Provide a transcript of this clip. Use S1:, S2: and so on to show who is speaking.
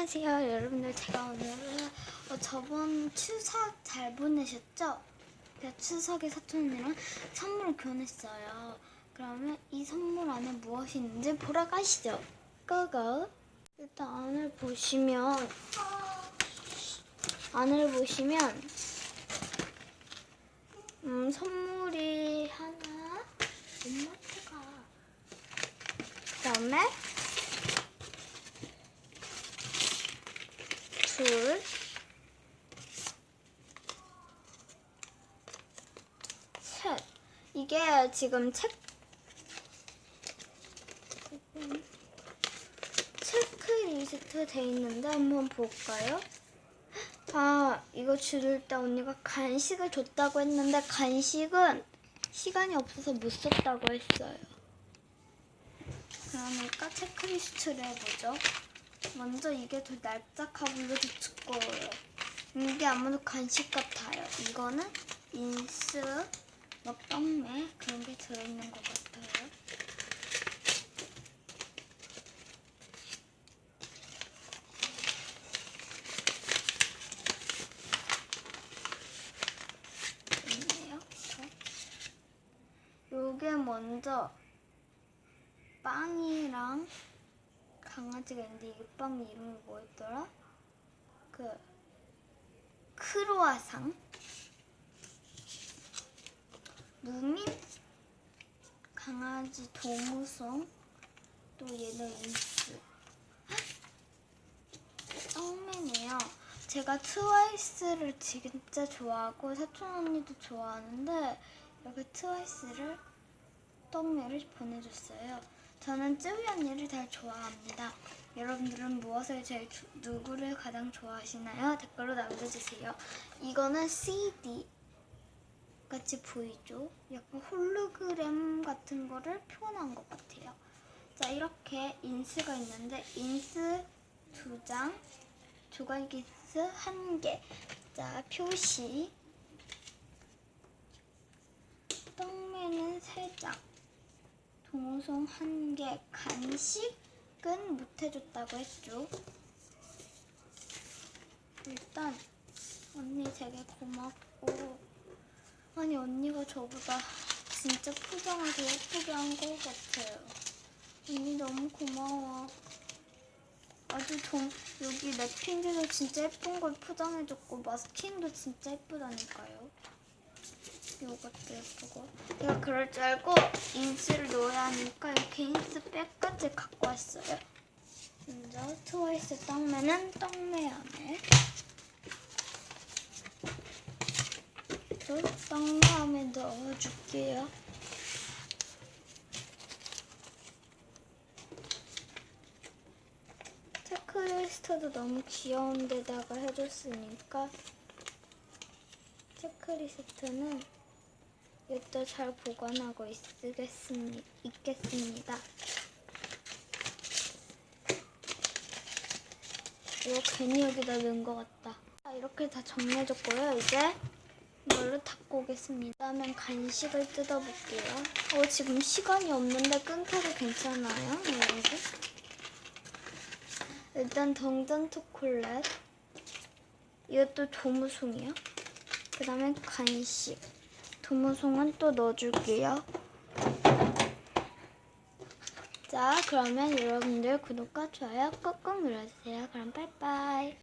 S1: 안녕하세요 여러분들. 제가 오늘은 어, 저번 추석 잘 보내셨죠? 제가 추석에 사촌 언니랑 선물을 교환했어요. 그러면 이 선물 안에 무엇이 있는지 보러 가시죠. 고고. 일단 안을 보시면 안을 보시면 음 선물이 하나 엄마가. 그 다음에 둘, 셋. 이게 지금 책 체크리스트 돼 있는데 한번 볼까요? 아, 이거 줄일 때 언니가 간식을 줬다고 했는데 간식은 시간이 없어서 못 썼다고 했어요. 그러니까 체크리스트를 해보죠. 먼저 이게 더 납작하고 이게 더 두꺼워요. 이게 아무래도 간식 같아요. 이거는 인스, 뭐 떡매 그런 게 들어있는 것 같아요. 요게 먼저 빵이랑 강아지가 있는데 이 빵 이름이 뭐였더라? 그 크로아상 무민 강아지 도무송 또 얘는 인스 떡맨이에요. 제가 트와이스를 진짜 좋아하고 사촌 언니도 좋아하는데 이렇게 트와이스를 떡매를 보내줬어요. 저는 쯔위 언니를 잘 좋아합니다. 여러분들은 무엇을 제일 주- 누구를 가장 좋아하시나요? 댓글로 남겨주세요. 이거는 CD 같이 보이죠? 약간 홀로그램 같은 거를 표현한 것 같아요. 자 이렇게 인스가 있는데 인스 두 장, 조각 기스 한 개. 자 표시 떡매는 세 장. 동호송 한 개, 간식은 못 해줬다고 했죠. 일단 언니 되게 고맙고 아니 언니가 저보다 진짜 포장을 더 예쁘게 한 것 같아요. 언니 너무 고마워. 아주 좀 여기 랩핑들도 진짜 예쁜 걸 포장해줬고 마스킹도 진짜 예쁘다니까요. 이것도 예쁘고 제가 그럴 줄 알고 인스를 넣어야 하니까 이렇게 인스 백까지 갖고 왔어요. 먼저 트와이스 떡매는 떡매 안에. 또 떡매 안에 넣어줄게요. 체크리스트도 너무 귀여운 데다가 해줬으니까 체크리스트는 여기다 잘 보관하고 있겠습니, 있겠습니다. 이거 괜히 여기다 넣은 것 같다. 자, 이렇게 다 정리해줬고요. 이제 이걸로 닦고 오겠습니다. 그다음엔 간식을 뜯어볼게요. 어, 지금 시간이 없는데 끊겨도 괜찮아요, 여러분? 일단 덩전 초콜릿. 이것도 조무송이요. 그 다음에 간식. 도무송은 또 넣어줄게요. 자, 그러면 여러분들 구독과 좋아요 꾹꾹 눌러주세요. 그럼 빠이빠이.